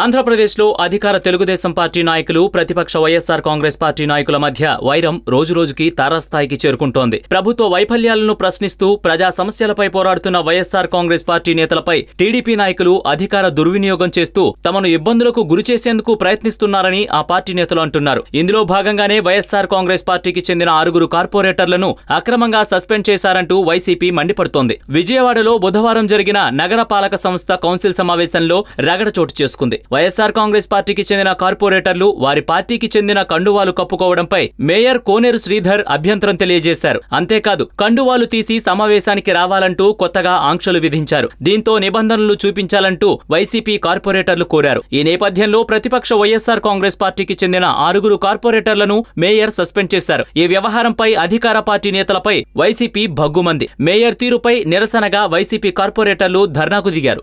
ఆంధ్రప్రదేశ్లో అధికార తెలుగుదేశం పార్టీ నాయకులు ప్రతిపక్ష వైఎస్సార్ కాంగ్రెస్ పార్టీ నాయకుల మధ్య వైరం రోజురోజుకి తారాస్థాయికి చేరుకుంటోంది. ప్రభుత్వ వైఫల్యాలను ప్రశ్నిస్తూ ప్రజా సమస్యలపై పోరాడుతున్న వైఎస్సార్ కాంగ్రెస్ పార్టీ నేతలపై టీడీపీ నాయకులు అధికార దుర్వినియోగం చేస్తూ తమను ఇబ్బందులకు గురి చేసేందుకు ప్రయత్నిస్తున్నారని ఆ పార్టీ నేతలు అంటున్నారు. ఇందులో భాగంగానే వైఎస్సార్ కాంగ్రెస్ పార్టీకి చెందిన ఆరుగురు కార్పొరేటర్లను అక్రమంగా సస్పెండ్ చేశారంటూ వైసీపీ మండిపడుతోంది. విజయవాడలో బుధవారం జరిగిన నగర పాలక సంస్థ కౌన్సిల్ సమావేశంలో రగడ చోటు చేసుకుంది. వైఎస్సార్ కాంగ్రెస్ పార్టీకి చెందిన కార్పొరేటర్లు వారి పార్టీకి చెందిన కండువాలు కప్పుకోవడంపై మేయర్ కోనేరు శ్రీధర్ అభ్యంతరం తెలియజేశారు. అంతేకాదు కండువాలు తీసి సమావేశానికి రావాలంటూ కొత్తగా ఆంక్షలు విధించారు. దీంతో నిబంధనలు చూపించాలంటూ వైసీపీ కార్పొరేటర్లు కోరారు. ఈ నేపథ్యంలో ప్రతిపక్ష వైఎస్సార్ కాంగ్రెస్ పార్టీకి చెందిన ఆరుగురు కార్పొరేటర్లను మేయర్ సస్పెండ్ చేశారు. ఈ వ్యవహారంపై అధికార పార్టీ నేతలపై వైసీపీ భగ్గుమంది. మేయర్ తీరుపై నిరసనగా వైసీపీ కార్పొరేటర్లు ధర్నాకు దిగారు.